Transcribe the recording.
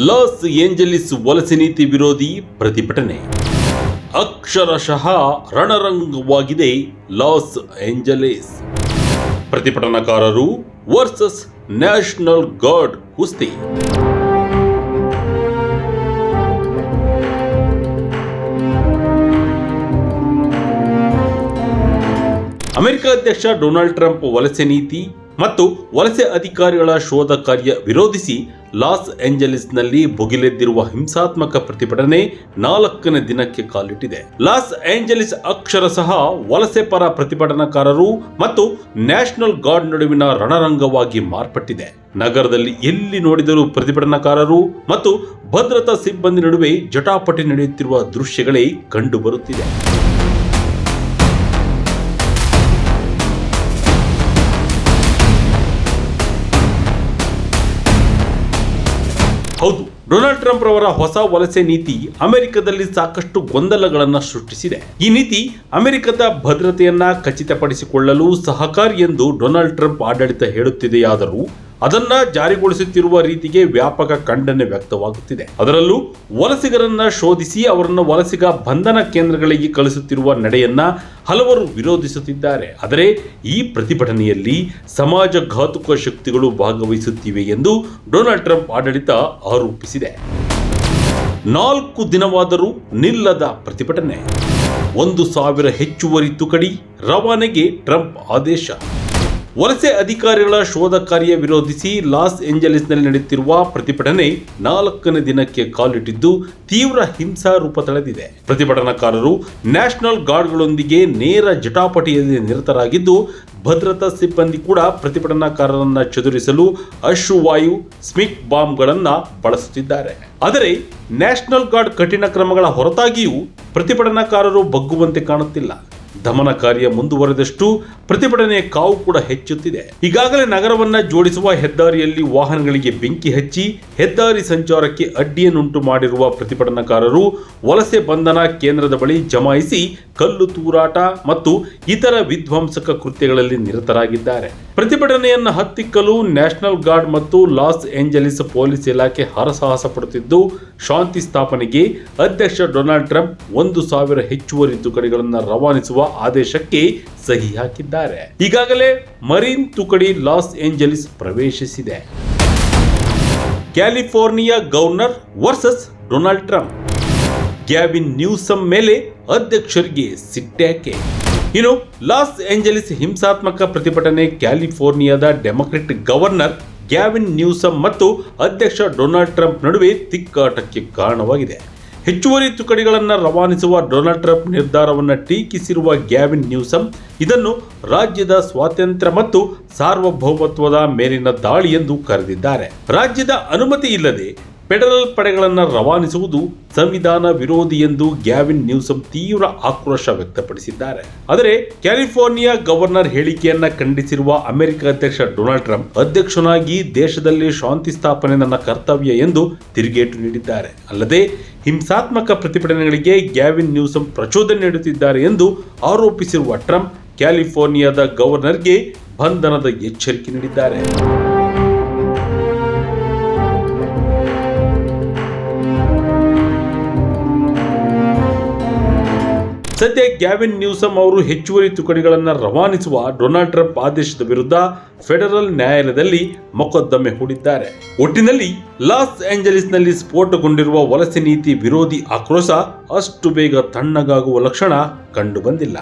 Loss ಏಂಜಲಿಸ್ ವಲಸೆ ನೀತಿ ವಿರೋಧಿ ಪ್ರತಿಭಟನೆ. ಅಕ್ಷರಶಃ ರಣರಂಗವಾಗಿದೆ ಲಾಸ್ ಏಂಜಲಿಸ್. ಪ್ರತಿಭಟನಾಕಾರರು ವರ್ಸಸ್ ನ್ಯಾಷನಲ್ ಗಾರ್ಡ್ ಕುಸ್ತಿ. ಅಮೆರಿಕ ಅಧ್ಯಕ್ಷ ಡೊನಾಲ್ಡ್ ಟ್ರಂಪ್ ವಲಸೆ ನೀತಿ ಮತ್ತು ವಲಸೆ ಅಧಿಕಾರಿಗಳ ಶೋಧ ಕಾರ್ಯ ವಿರೋಧಿಸಿ ಲಾಸ್ ಏಂಜಲೀಸ್ನಲ್ಲಿ ಭುಗಿಲೆದ್ದಿರುವ ಹಿಂಸಾತ್ಮಕ ಪ್ರತಿಭಟನೆ ನಾಲ್ಕನೇ ದಿನಕ್ಕೆ ಕಾಲಿಟ್ಟಿದೆ. ಲಾಸ್ ಏಂಜಲೀಸ್ ಸಹ ವಲಸೆ ಪರ ಪ್ರತಿಭಟನಾಕಾರರು ಮತ್ತು ನ್ಯಾಷನಲ್ ಗಾರ್ಡ್ ನಡುವಿನ ರಣರಂಗವಾಗಿ ಮಾರ್ಪಟ್ಟಿದೆ. ನಗರದಲ್ಲಿ ಎಲ್ಲಿ ನೋಡಿದರೂ ಪ್ರತಿಭಟನಾಕಾರರು ಮತ್ತು ಭದ್ರತಾ ಸಿಬ್ಬಂದಿ ನಡುವೆ ಜಟಾಪಟಿ ನಡೆಯುತ್ತಿರುವ ದೃಶ್ಯಗಳೇ ಕಂಡುಬರುತ್ತಿದೆ. ಡೊನಾಲ್ಡ್ ಟ್ರಂಪ್ ರವರ ಹೊಸ ವಲಸೆ ನೀತಿ ಅಮೆರಿಕದಲ್ಲಿ ಸಾಕಷ್ಟು ಗೊಂದಲಗಳನ್ನು ಸೃಷ್ಟಿಸಿದೆ. ಈ ನೀತಿ ಅಮೆರಿಕದ ಭದ್ರತೆಯನ್ನ ಖಚಿತಪಡಿಸಿಕೊಳ್ಳಲು ಸಹಕಾರಿ ಎಂದು ಡೊನಾಲ್ಡ್ ಟ್ರಂಪ್ ಆಡಳಿತ ಹೇಳುತ್ತಿದೆಯಾದರೂ ಅದನ್ನ ಜಾರಿಗೊಳಿಸುತ್ತಿರುವ ರೀತಿಗೆ ವ್ಯಾಪಕ ಖಂಡನೆ ವ್ಯಕ್ತವಾಗುತ್ತಿದೆ. ಅದರಲ್ಲೂ ವಲಸಿಗರನ್ನ ಶೋಧಿಸಿ ಅವರನ್ನು ವಲಸಿಗ ಬಂಧನ ಕೇಂದ್ರಗಳಿಗೆ ಕಳಿಸುತ್ತಿರುವ ನಡೆಯನ್ನ ಹಲವರು ವಿರೋಧಿಸುತ್ತಿದ್ದಾರೆ. ಆದರೆ ಈ ಪ್ರತಿಭಟನೆಯಲ್ಲಿ ಸಮಾಜಘಾತುಕ ಶಕ್ತಿಗಳು ಭಾಗವಹಿಸುತ್ತಿವೆ ಎಂದು ಡೊನಾಲ್ಡ್ ಟ್ರಂಪ್ ಆಡಳಿತ ಆರೋಪಿಸಿದೆ. ನಾಲ್ಕು ದಿನವಾದರೂ ನಿಲ್ಲದ ಪ್ರತಿಭಟನೆ. ಒಂದು ಸಾವಿರ ಹೆಚ್ಚುವರಿ ತುಕಡಿ ರವಾನೆಗೆ ಟ್ರಂಪ್ ಆದೇಶ. ವಲಸೆ ಅಧಿಕಾರಿಗಳ ಶೋಧ ಕಾರ್ಯ ವಿರೋಧಿಸಿ ಲಾಸ್ ಏಂಜಲೀಸ್ನಲ್ಲಿ ನಡೆಯುತ್ತಿರುವ ಪ್ರತಿಭಟನೆ ನಾಲ್ಕನೇ ದಿನಕ್ಕೆ ಕಾಲಿಟ್ಟಿದ್ದು ತೀವ್ರ ಹಿಂಸಾ ರೂಪ ತಳೆದಿದೆ. ಪ್ರತಿಭಟನಾಕಾರರು ನ್ಯಾಷನಲ್ ಗಾರ್ಡ್ಗಳೊಂದಿಗೆ ನೇರ ಜಟಾಪಟಿಯಲ್ಲಿ ನಿರತರಾಗಿದ್ದು, ಭದ್ರತಾ ಸಿಬ್ಬಂದಿ ಕೂಡ ಪ್ರತಿಭಟನಾಕಾರರನ್ನ ಚದುರಿಸಲು ಅಶ್ರುವಾಯು ಸ್ಮಿಕ್ ಬಾಂಬ್ಗಳನ್ನ ಬಳಸುತ್ತಿದ್ದಾರೆ. ಆದರೆ ನ್ಯಾಷನಲ್ ಗಾರ್ಡ್ ಕಠಿಣ ಕ್ರಮಗಳ ಹೊರತಾಗಿಯೂ ಪ್ರತಿಭಟನಾಕಾರರು ಬಗ್ಗುವಂತೆ ಕಾಣುತ್ತಿಲ್ಲ. ದಮನ ಕಾರ್ಯ ಮುಂದುವರೆದಷ್ಟು ಪ್ರತಿಭಟನೆಯ ಕಾವು ಕೂಡ ಹೆಚ್ಚುತ್ತಿದೆ. ಈಗಾಗಲೇ ನಗರವನ್ನ ಜೋಡಿಸುವ ಹೆದ್ದಾರಿಯಲ್ಲಿ ವಾಹನಗಳಿಗೆ ಬೆಂಕಿ ಹಚ್ಚಿ ಹೆದ್ದಾರಿ ಸಂಚಾರಕ್ಕೆ ಅಡ್ಡಿಯನ್ನುಂಟು ಮಾಡಿರುವ ಪ್ರತಿಭಟನಾಕಾರರು ವಲಸೆ ಬಂಧನ ಕೇಂದ್ರದ ಬಳಿ ಜಮಾಯಿಸಿ ಕಲ್ಲು ತೂರಾಟ ಮತ್ತು ಇತರ ವಿಧ್ವಂಸಕ ಕೃತ್ಯಗಳಲ್ಲಿ ನಿರತರಾಗಿದ್ದಾರೆ. ಪ್ರತಿಭಟನೆಯನ್ನ ಹತ್ತಿಕ್ಕಲು ನ್ಯಾಷನಲ್ ಗಾರ್ಡ್ ಮತ್ತು ಲಾಸ್ ಏಂಜಲೀಸ್ ಪೊಲೀಸ್ ಇಲಾಖೆ ಹರಸಾಹಸ ಪಡುತ್ತಿದ್ದು, ಶಾಂತಿ ಸ್ಥಾಪನೆಗೆ ಅಧ್ಯಕ್ಷ ಡೊನಾಲ್ಡ್ ಟ್ರಂಪ್ ಒಂದು ಸಾವಿರ ಹೆಚ್ಚುವರಿ ತುಕಡಿಗಳನ್ನು ರವಾನಿಸುವ ಆದೇಶಕ್ಕೆ ಸಹಿ ಹಾಕಿದ್ದಾರೆ. ಈಗಾಗಲೇ ಮರೀನ್ ತುಕಡಿ ಲಾಸ್ ಏಂಜಲೀಸ್ ಪ್ರವೇಶಿಸಿದೆ. California governor versus Donald Trump. Gavin Newsom ಮೇಲೆ ಅಧ್ಯಕ್ಷರಿಗೆ ಸಿಟ್ಟ್ಯಾಕೆ ಇನ್ನು ಲಾಸ್ ಏಂಜಲೀಸ್ ಹಿಂಸಾತ್ಮಕ ಪ್ರತಿಭಟನೆ ಕ್ಯಾಲಿಫೋರ್ನಿಯಾದ ಡೆಮೊಕ್ರೆಟ್ ಗವರ್ನರ್ ಗ್ಯಾವಿನ್ ನ್ಯೂಸಮ್ ಮತ್ತು ಅಧ್ಯಕ್ಷ ಡೊನಾಲ್ಡ್ ಟ್ರಂಪ್ ನಡುವೆ ತಿಕ್ಕಾಟಕ್ಕೆ ಕಾರಣವಾಗಿದೆ. ಹೆಚ್ಚುವರಿ ತುಕಡಿಗಳನ್ನು ರವಾನಿಸುವ ಡೊನಾಲ್ಡ್ ಟ್ರಂಪ್ ನಿರ್ಧಾರವನ್ನು ಟೀಕಿಸಿರುವ ಗ್ಯಾವಿನ್ ನ್ಯೂಸಮ್ ಇದನ್ನು ರಾಜ್ಯದ ಸ್ವಾತಂತ್ರ್ಯ ಮತ್ತು ಸಾರ್ವಭೌಮತ್ವದ ಮೇಲಿನ ದಾಳಿ ಎಂದು ಕರೆದಿದ್ದಾರೆ. ರಾಜ್ಯದ ಅನುಮತಿ ಇಲ್ಲದೆ ಫೆಡರಲ್ ಪಡೆಗಳನ್ನು ರವಾನಿಸುವುದು ಸಂವಿಧಾನ ವಿರೋಧಿ ಎಂದು ಗ್ಯಾವಿನ್ ನ್ಯೂಸಮ್ ತೀವ್ರ ಆಕ್ರೋಶ ವ್ಯಕ್ತಪಡಿಸಿದ್ದಾರೆ. ಆದರೆ ಕ್ಯಾಲಿಫೋರ್ನಿಯಾ ಗವರ್ನರ್ ಹೇಳಿಕೆಯನ್ನ ಖಂಡಿಸಿರುವ ಅಮೆರಿಕ ಅಧ್ಯಕ್ಷ ಡೊನಾಲ್ಡ್ ಟ್ರಂಪ್ ಅಧ್ಯಕ್ಷನಾಗಿ ದೇಶದಲ್ಲಿ ಶಾಂತಿ ಸ್ಥಾಪನೆ ನನ್ನ ಕರ್ತವ್ಯ ಎಂದು ತಿರುಗೇಟು ನೀಡಿದ್ದಾರೆ. ಅಲ್ಲದೆ ಹಿಂಸಾತ್ಮಕ ಪ್ರತಿಭಟನೆಗಳಿಗೆ ಗ್ಯಾವಿನ್ ನ್ಯೂಸಮ್ ಪ್ರಚೋದನೆ ನೀಡುತ್ತಿದ್ದಾರೆ ಎಂದು ಆರೋಪಿಸಿರುವ ಟ್ರಂಪ್ ಕ್ಯಾಲಿಫೋರ್ನಿಯಾದ ಗವರ್ನರ್ಗೆ ಬಂಧನದ ಎಚ್ಚರಿಕೆ ನೀಡಿದ್ದಾರೆ. ಸದ್ಯ ಗ್ಯಾವಿನ್ ನ್ಯೂಸಮ್ ಅವರು ಹೆಚ್ಚುವರಿ ತುಕಡಿಗಳನ್ನು ರವಾನಿಸುವ ಡೊನಾಲ್ಡ್ ಟ್ರಂಪ್ ಆದೇಶದ ವಿರುದ್ಧ ಫೆಡರಲ್ ನ್ಯಾಯಾಲಯದಲ್ಲಿ ಮೊಕದ್ದಮೆ ಹೂಡಿದ್ದಾರೆ. ಒಟ್ಟಿನಲ್ಲಿ ಲಾಸ್ ಏಂಜಲೀಸ್ನಲ್ಲಿ ಸ್ಫೋಟಗೊಂಡಿರುವ ವಲಸೆ ನೀತಿ ವಿರೋಧಿ ಆಕ್ರೋಶ ಅಷ್ಟು ಬೇಗ ತಣ್ಣಗಾಗುವ ಲಕ್ಷಣ ಕಂಡುಬಂದಿಲ್ಲ.